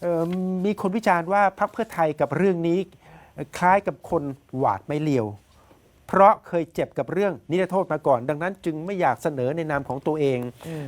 เอ่อมีคนวิจารณ์ว่าพรรคเพื่อไทยกับเรื่องนี้คล้ายกับคนหวาดไม่เลียว เพราะเคยเจ็บกับเรื่องนิรโทษมาก่อน ดังนั้นจึงไม่อยากเสนอในนามของตัวเองอืม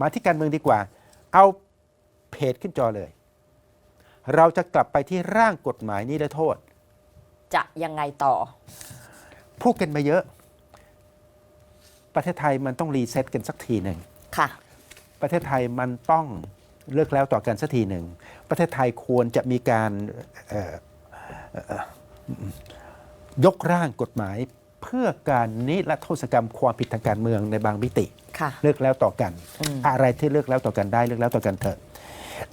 มาที่การเมืองดีกว่า เอาเพจขึ้นจอเลย เราจะกลับไปที่ร่างกฎหมายนิรโทษ จะยังไงต่อ พูดกันมาเยอะ ประเทศไทยมันต้องรีเซ็ตกันสักทีหนึ่งค่ะ ประเทศไทยมันต้องเลิกแล้วต่อกันสักทีหนึ่ง ประเทศไทยควรจะมีการเอ่อเอ่อยกร่างกฎหมาย เพื่อการนิรโทษกรรมความผิดทางการเมืองในบางมิติค่ะเลิกแล้วต่อกันอืมอะไรที่เลิกแล้วต่อกันได้เลิกแล้วต่อกันเถอะ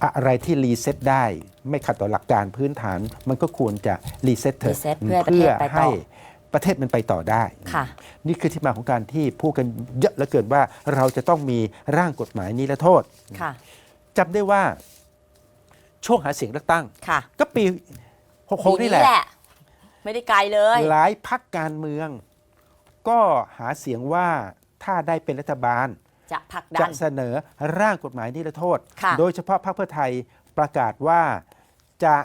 อะไรที่รีเซ็ตได้ ไม่ขัดต่อหลักการพื้นฐาน มันก็ควรจะรีเซ็ตเถอะ reset เพื่อให้ ประเทศไปต่อให้ประเทศมันไปต่อได้ ค่ะ นี่คือที่มาของการที่พูดกันเยอะเหลือเกินว่าเราจะต้องมีร่างกฎหมายนิรโทษค่ะ จำได้ว่าช่วงหาเสียงเลือกตั้ง ค่ะก็ปี66นี่แหละไม่ได้ไกลเลย หลายพักการเมือง ก็หาเสียงว่าถ้าได้เป็นรัฐบาล จะผลักจะดันเสนอร่างกฎหมายนิรโทษ ค่ะ โดยเฉพาะพรรคเพื่อไทยประกาศว่าจะ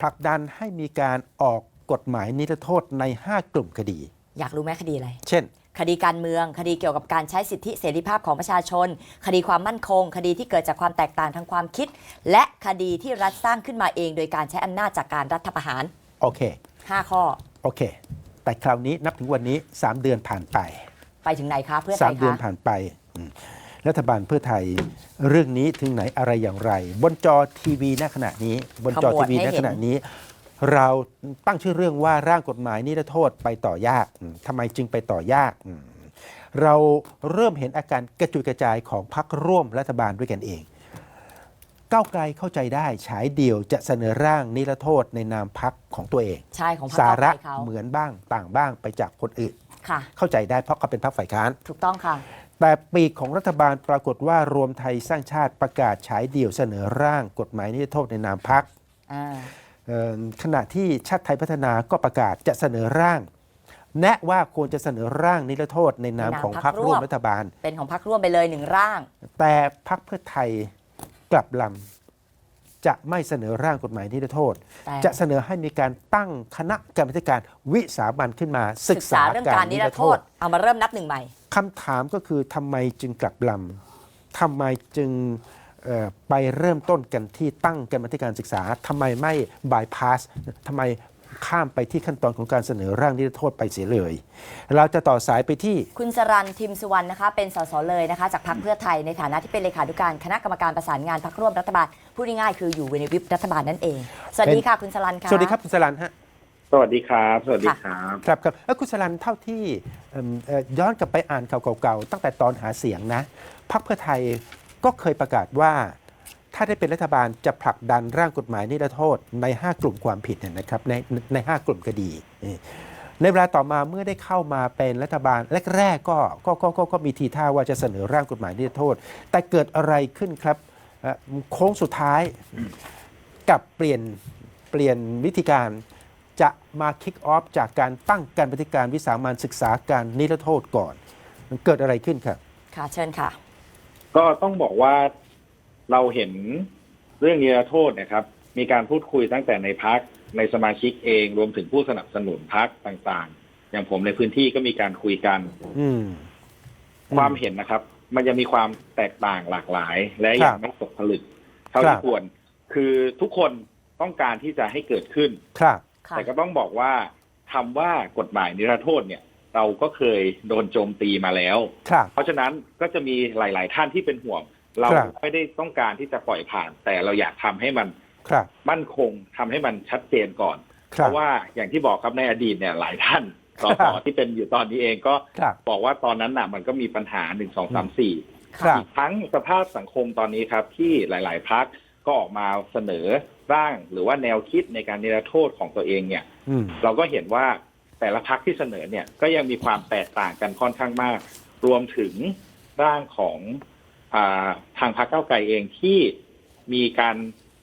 ผลักดันให้มีการออก กฎหมายนิรโทษใน 5 กลุ่มคดี อยากรู้ไหมคดีอะไร เช่น คดีการเมือง คดีเกี่ยวกับการใช้สิทธิเสรีภาพของประชาชน คดีความมั่นคง คดีที่เกิดจากความแตกต่างทางความคิด และคดีที่รัฐสร้างขึ้นมาเอง โดยการใช้อำนาจจากการรัฐประหาร โอเค 5 ข้อ โอเค แต่คราวนี้นับถึงวันนี้ 3 เดือนผ่านไป ไปถึงไหนคะเพื่อไทสามยเดือนคะผ่านไปอืมรัฐบาลเพื่อไทยเรื่องนี้ถึงไหนอะไรอย่างไร บนจอทีวีณขณะนี้ บนจอทีวีณขณะนี้ เราตั้งชื่อเรื่องว่าร่างกฎหมายนิรโทษไปต่อยากอืมทำไมจึงไปต่อยากอืมเราเริ่มเห็นอาการกระจุยกระจายของพรรคร่วมรัฐบาลด้วยกันเอง ก้าวไกลเข้าใจได้ฉายเดียวจะเสนอร่างนิรโทษในนามพรรคของตัวเองใช่ของพรรคสาเก้าวไกระลเขาเหมือนบ้างต่างบ้างไปจากคนอื่น ค่ะ เข้าใจได้เพราะเขาเป็นพรรคฝ่ายค้าน ถูกต้องค่ะ แต่ปีกของรัฐบาลปรากฏว่ารวมไทยสร้างชาติประกาศฉายเดี่ยวเสนอร่างกฎหมายนิรโทษในนามพัก อ่า ขณะที่ชาติไทยพัฒนาก็ประกาศจะเสนอร่าง แนะว่าควรจะเสนอร่างนิรโทษในนามของพรรคร่วมรัฐบาล เป็นของพรรคร่วมไปเลยหนึ่งร่าง แต่พรรคเพื่อไทยกลับลำจะไม่เสนอร่างกฎหมายนิรโทษแต่จะเสนอให้มีการตั้งคณะกรรมาธิการวิสามันขึ้นมา ศึศึกกษาษาเรื่องการนิรโทษ เอามาเริ่มนับหนึ่งใหม่คำถามก็คือทำไมจึงกลับลำทำไมจึงเอ่อ ไปเริ่มต้นกันที่ตั้งกรรมาธิการศึกษาทำไมไม่บายพาสทำไมข้ามไปที่ขั้นตอนของการเสนอร่างนิรโทษไปเสียเลย เราจะต่อสายไปที่คุณสรันทิมสุวรรณนะคะ เป็นสสเลยนะคะ จากพรรคเพื่อไทยในฐานะที่เป็นเลขาธิการคณะกรรมการประสานงานพรรคร่วมรัฐบาลพูดง่ายๆคืออยู่ในวิปรัฐบาลนั่นเอง สวัสดีค่ะคุณสรันค่ะสวัสดีครับคุณสลันฮะสวัสดีครับ สวัสดีครับครับครับแล้วคุณสลันเท่าที่เอิ่มเอ่อย้อนกลับไปอ่านข่าวเก่าๆตั้งแต่ตอนหาเสียงนะพรรคเพื่อไทย ก็เคยประกาศว่าถ้าได้เป็นรัฐบาลจะผลักดันร่างกฎหมายนิรโทษใน 5 กลุ่มความผิดนะครับในใน5กลุ่มคดี ในเวลาต่อมาเมื่อได้เข้ามาเป็นรัฐบาลแรกๆก็ก็ก็ก็ก็มีทีท่าว่าจะเสนอร่างกฎหมายนิรโทษ แต่เกิดอะไรขึ้นครับโค้งสุดท้ายกลับเปลี่ยนเปลี่ยนวิธีการจะมาคิกออฟจากการตั้งการปฏิการวิสามันศึกษาการนิรโทษก่อนมันเกิดอะไรขึ้นครับค่ะเชิญค่ะ ก็ต้องบอกว่าเราเห็นเรื่องนิรโทษนะครับ มีการพูดคุยตั้งแต่ในพักในสมาชิกเองรวมถึงผู้สนับสนุนพักต่างๆ อย่างผมในพื้นที่ก็มีการคุยกัน อืม ความเห็นนะครับ มันยังมีความแตกต่างหลากหลาย และครัยับงไม่ตกผลึกเท่าครัที่บ ควร คือทุกคนต้องการที่จะให้เกิดขึ้น ครับ ค่ะ แต่ก็ต้องบอกว่าคำว่ากฎหมายนิรโทษเนี่ย เราก็เคยโดนโจมตีมาแล้ว ครับ เพราะฉะนั้นก็จะมีหลาย ๆ ท่านที่เป็นห่วง เราครับ ไม่ได้ต้องการที่จะปล่อยผ่าน แต่เราอยากทำให้มันครับ มั่นคงทำให้มันชัดเจนก่อน คเพรับ ราะว่าอย่างที่บอกครับในอดีตเนี่ยหลายท่านสครัสบที่เป็นอยู่ตอนนี้เองก็ครับ บอกว่าตอนนั้นน่ะมันก็มีปัญหาหนึ่งสองสามสี่ ครับ อีกทั้งสภาพสังคมตอนนี้ครับ ที่หลาย ๆ พักก็ออกมาเสนอร่างหรือว่าแนวคิดในการนิรโทษของตัวเองเนี่ย อืม เราก็เห็นว่า แต่ละพักที่เสนอเนี่ยก็ยังมีความแตกต่างกันค่อนข้างมาก รวมถึงร่างของอาทางพรรคเก้าวไกลเองที่มีการ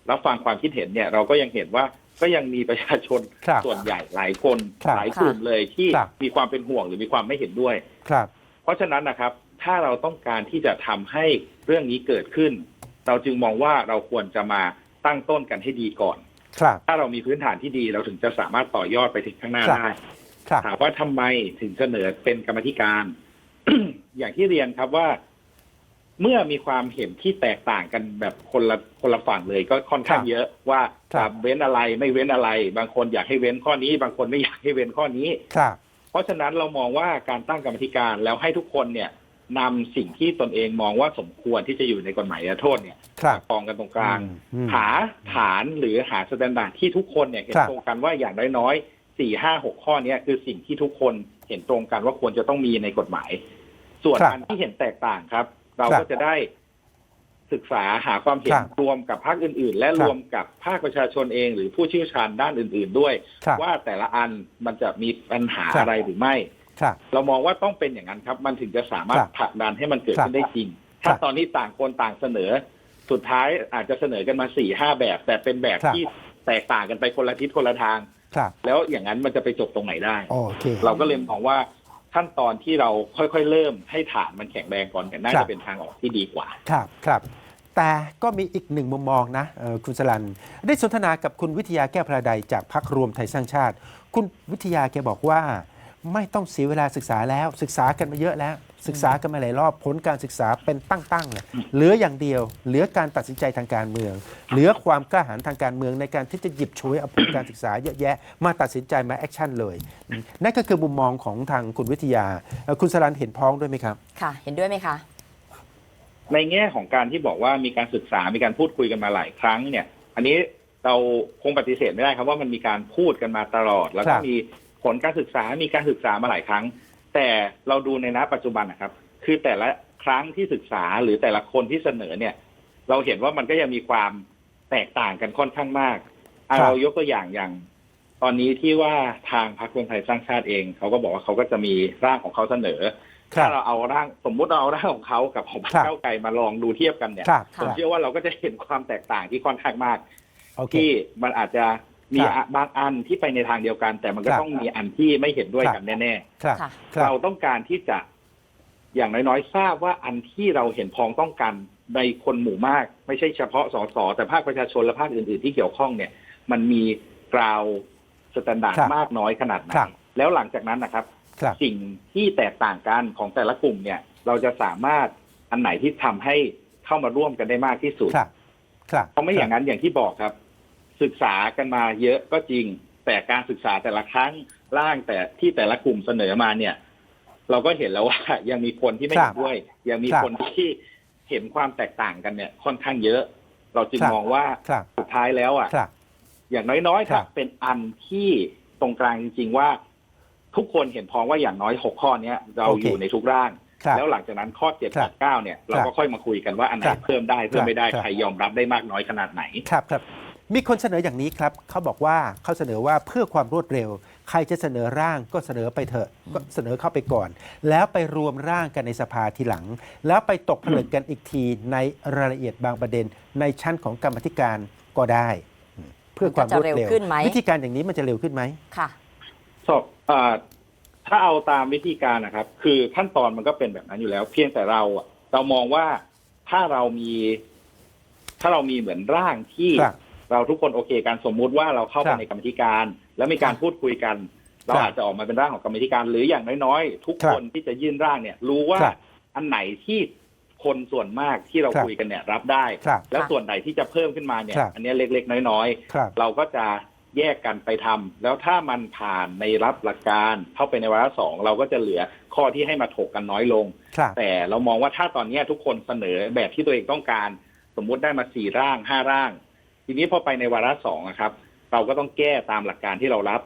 รับฟังความคิดเห็นเนี่ย เราก็ยังเห็นว่าก็ยังมีประชาชนครับส่วนใหญ่หลายคนครับหลายกลุ่มเลยที่ครับมีความเป็นห่วงหรือมีความไม่เห็นด้วยครับ เพราะฉะนั้นนะครับ ถ้าเราต้องการที่จะทำให้เรื่องนี้เกิดขึ้น เราจึงมองว่าเราควรจะมาตั้งต้นกันให้ดีก่อน ครับ ถ้าเรามีพื้นฐานที่ดีเราถึงจะสามารถต่อยอดไปถึงข้างหน้าครับได้ครับ ถามว่าทำไมถึงเสนอเป็นกรรมธิการ อย่างที่เรียนครับว่า เมื่อมีความเห็นที่แตกต่างกันแบบคนละคนละฝั่งเลย ก็ค่อนข้างครับเยอะว่าครับจะเว้นอะไรไม่เว้นอะไร บางคนอยากให้เว้นข้อนี้ บางคนไม่อยากให้เว้นข้อนี้ครับเพราะฉะนั้นเรามองว่าการตั้งกรรมธิการแล้วให้ทุกคนเนี่ยนำสิ่งที่ตนเองมองว่าสมควรที่จะอยู่ในกฎหมายโทษเนี่ยครับกองกันตรงกลางอืมหาฐานหรือหาสแตนดาร์ดที่ทุกคนเนี่ยเห็นครับตรงกันว่าอย่างน้อยๆ สี่ห้าหกข้อเนี้ยคือสิ่งที่ทุกคนเห็นตรงกันว่าควรจะต้องมีในกฎหมาย ส่วนครับอันที่เห็นแตกต่างครับ เราครับก็จะได้ศึกษาหาความเห็นครับรวมกับภาคอื่น ๆ และครับ รวมกับภาคประชาชนเอง หรือผู้เชี่ยวชาญด้านอื่น ๆ ด้วย ครับ ว่าแต่ละอันมันจะมีปัญหาครับ อะไรหรือไม่ ครับ เรามองว่าต้องเป็นอย่างนั้นครับ มันถึงจะสามารถครับผลักดันให้มันเกิดครับขึ้นได้จริงครัถ้าบตอนนี้ต่างคนต่างเสนอ สุดท้ายอาจจะเสนอกันมาสี่ห้าแบบ แต่เป็นแบบครับที่แตกต่างกันไปคนละทิศคนละทาง ครับ แล้วอย่างนั้นมันจะไปจบตรงไหนได้โอเค เราก็เลยมองว่าขั้นตอนที่เราค่อยๆ เริ่มให้ฐานมันแข็งแรงก่อนกันน่าครัจะบ เป็นทางออกที่ดีกว่า ครับครับ แต่ก็มีอีกหนึ่งมุมมองนะเอ่อคุณสลัน ได้สนทนากับคุณวิทยาแก้วพระใดจากพักรวมไทยสร้างชาติ คุณวิทยาแกบอกว่า ไม่ต้องเสียเวลาศึกษาแล้ว ศึกษากันมาเยอะแล้ว ศึกษากันมาหลายรอบผลการศึกษาเป็นตั้งๆเลยเหลืออย่างเดียว เหลือการตัดสินใจทางการเมือง เหลือความกล้าหาญทางการเมืองในการที่จะหยิบฉวยเอาผลการศึกษาเยอะแยะมาตัดสินใจมาแอคชั่นเลยอืมนั่นก็คือมุมมองของทางคุณวิทยาเอ่อคุณสลันเห็นพ้องด้วยไหมครับค่ะ เห็นด้วยไหมคะในแง่ของการที่บอกว่ามีการศึกษา มีการพูดคุยกันมาหลายครั้งเนี่ย อันนี้เราคงปฏิเสธไม่ได้ครับว่ามันมีการพูดกันมาตลอด แล้วคก็รับมี ผลการศึกษามีการศึกษามาหลายครั้ง แต่เราดูในณปัจจุบันนะครับ คือแต่ละครั้งที่ศึกษาหรือแต่ละคนที่เสนอเนี่ย เราเห็นว่ามันก็ยังมีความแตกต่างกันค่อนข้างมากอะครับเรายกตัวอย่างอย่าง ตอนนี้ที่ว่าทางพรรครวมไทยสร้างชาติเองเขาก็บอกว่าเขาก็จะมีร่างของเขาเสนอครัถ้าบเราเอาร่างสมมุติเราเอาร่างของเขากับของพรรคครับเก้าวไกลมาลองดูเทียบกันเนี่ยครับผมเชื่อว่าเราก็จะเห็นความแตกต่างที่ค่อนข้างมากโอเคที่มันอาจจะ มีครับบางอันที่ไปในทางเดียวกัน แต่มันก็ครับต้องมีอันที่ไม่เห็นด้วยครับกันแน่ครับค่ะครัๆบเราต้องการที่จะอย่างน้อยๆ ทราบว่าอันที่เราเห็นพ้องต้องกันในคนหมู่มาก ไม่ใช่เฉพาะสสแต่ภาคประชาชนและภาคอื่นๆที่เกี่ยวข้องเนี่ย มันมีกราวสแตนดาร์ดครับมากน้อยขนาดไหนครับแล้วหลังจากนั้นนะครับครับ สิ่งที่แตกต่างกันของแต่ละกลุ่มเนี่ย เราจะสามารถอันไหนที่ทำให้เข้ามาร่วมกันได้มากที่สุดครับครับเพราะไม่อย่างนั้นอย่างที่บอกครับ ศึกษากันมาเยอะก็จริง แต่การศึกษาแต่ละครั้งร่างแต่ที่แต่ละกลุ่มเสนอมาเนี่ย เราก็เห็นแล้วว่า ยังมีคนที่ไม่ครัเห็บนด้วย ยังมีครับคนที่เห็นความแตกต่างกันเนี่ย ค่อนข้างเยอะ เราจึงครับมองว่าครับสุดท้ายแล้วอะครับอย่างน้อยๆครัครับบเป็นอันที่ตรงกลางจริง ๆ ว่า ทุกคนเห็นพ้องว่าอย่างน้อยหกข้อเนี้ยเราโอเคอยู่ในทุกร่างครับแล้วหลังจากนั้นข้อเจ็ดครักับบเก้าเนี่ย เราครัก็บค่อยมาคุยกันว่าอันไหนครับเพิ่มได้เพิ่มไม่ได้ครับใครยอมรับได้มากน้อยขนาดไหนครับครับ มีคนเสนออย่างนี้ครับเขาบอกว่าเขาเสนอว่าเพื่อความรวดเร็ว ใครจะเสนอร่างก็เสนอไปเถอะก็เสนอเข้าไปก่อน แล้วไปรวมร่างกันในสภาทีหลัง แล้วไปตกผลึกกันอีกทีในรายละเอียดบางประเด็น ในชั้นของกรรมธิการก็ได้อืมเพื่อความรวดเร็วมันจะเร็วขึ้นไหมวิธีการอย่างนี้มันจะเร็วขึ้นไหมค่ะสอบอ่าถ้าเอาตามวิธีการนะครับ คือขั้นตอนมันก็เป็นแบบนั้นอยู่แล้ว เพียงแต่เราอะเรามองว่าถ้าเรามี ถ้าเรามีเหมือนร่างที่ครับ เราทุกคนโอเคกันสมมุติว่าเราเข้าคไปรับในกรรมธิการ แล้วมีการครับพูดคุยกัน เราครับอาจจะออกมาเป็นร่างของกรรมธิการ หรืออย่างน้อยๆ ทุกครับคนที่จะยื่นร่างเนี่ย รู้ว่าครับอันไหนที่คนส่วนมากที่เราครับคุยกันเนี่ยรับได้ครับแล้วครับส่วนไหนที่จะเพิ่มขึ้นมาเนี่ยครับอันเนี้ยเล็กๆ น้อยๆครับเราก็จะแยกกันไปทำแล้วถ้ามันผ่านในรับหลักการเข้าไปในวาระสองเราก็จะเหลือข้อที่ให้มาถกกันน้อยลงครับแต่เรามองว่าถ้าตอนเนี้ยทุกคนเสนอแบบที่ตัวเองต้องการ สมมุติได้มาสี่ร่างห้าร่าง ทีนี้พอไปในวาระสองอะครับ เราก็ต้องแก้ตามหลักการที่เรารับ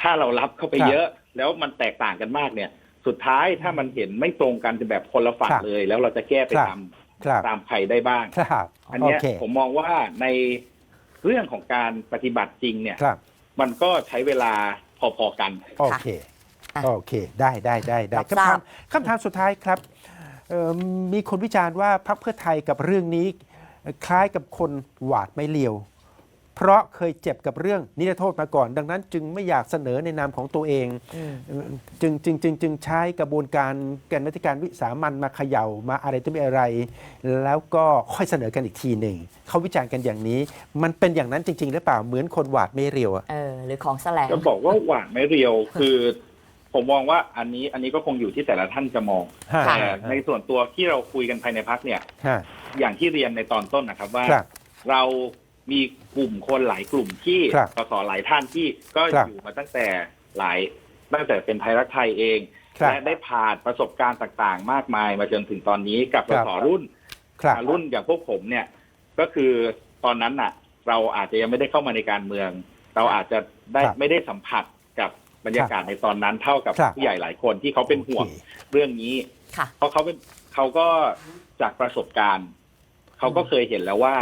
ถ้าเรารับเข้าไปครับเยอะ แล้วมันแตกต่างกันมากเนี่ย สุดท้ายถ้ามันเห็นไม่ตรงกันจะแบบคนละฝั่งครับเลย แล้วเราจะแก้ไปครับตามครับตามใครได้บ้างครับอันโอเนี้ยเคผมมองว่าในเรื่องของการปฏิบัติจริงเนี่ยครับมันก็ใช้เวลาพอๆกัน โอเคค่ะโอเค ได้ได้ได้ได้รับคำทราถามบคำถามสุดท้ายครับเอ่อมีคนวิจารณ์ว่าพรรคเพื่อไทยกับเรื่องนี้ คล้ายกับคนหวาดไม่เลียว เพราะเคยเจ็บกับเรื่องนิรโทษมาก่อน ดังนั้นจึงไม่อยากเสนอในนามของตัวเองอืมจึงจึงจึงจึงใช้กระบวนการแกนวิธีการวิสามันมาเขย่ามาอะไรตัวไม่อะไร แล้วก็ค่อยเสนอกันอีกทีหนึ่งเขาวิจารณ์กันอย่างนี้ มันเป็นอย่างนั้นจริง ๆ หรือเปล่าเหมือนคนหวาดไม่เรียวอะเออหรือของแสลงจะบอกว่าหวานไม่เรียวคือผมมองว่าอันนี้อันนี้ก็คงอยู่ที่แต่ละท่านจะมองฮะแต่ในส่วนตัวที่เราคุยกันภายในพักเนี่ยฮะ อย่างที่เรียนในตอนต้นนะครับว่า ครับ เรามีกลุ่มคนหลายกลุ่มที่ครับสสหลายท่านที่ก็ครับ อยู่มาตั้งแต่หลายตั้งแต่เป็นไทยรักไทยเอง ครับ และได้ผ่านประสบการณ์ต่างๆ มากมายมาจนถึงตอนนี้กับคสรับ สรุ่นครับอ่ารุ่นอย่างพวกผมเนี่ย ก็คือตอนนั้นน่ะ เราอาจจะยังไม่ได้เข้ามาในการเมือง เราอาจจะได้ครับไม่ได้สัมผัสกับบรรยากาศในตอนนั้นเท่ากับครับ ผู้ใหญ่หลายคนที่เขาเป็นห่วงโอเคเรื่องนี้ ค่ะ เพราะเขาเป็นเขาก็จากประสบการณ์ เขาก็เคยเห็นแล้วว่า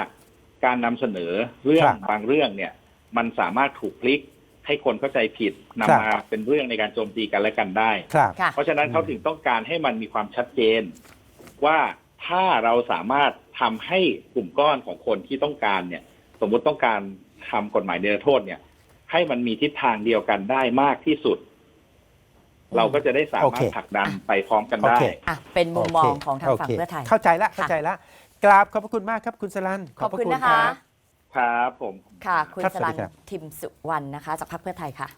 การนำเสนอเรื่อคงรับบางเรื่องเนี่ย มันสามารถถูกพลิกให้คนเข้าใจผิดนำครับมาเป็นเรื่องในการโจมตีกันและกันได้ครับค่ะเพราะฉะนั้นเขาถึงต้องการให้มันมีความชัดเจน ว่าถ้าเราสามารถทำให้กลุ่มก้อนของคนที่ต้องการเนี่ย สมมุติต้องการทำกฎหมายนิรโทษเนี่ย ให้มันมีทิศทางเดียวกันได้มากที่สุด เราก็จะได้สาโอมารเคถผลักดันไปพร้อมกันโอได้เคอะเป็นมุมมองของทางโฝั่งเพื่อไทยเข้าใจแล้วเข้าใจแล้ว กราบขอบพระคุณมากครับคุณสลันขอบคุณพรนะคะ รับ ครับผม ค่ะ คุณครับสสวัลัสนดีครับ ทิมสุวรรณนะคะ จากพรรคเพื่อไทยค่ะ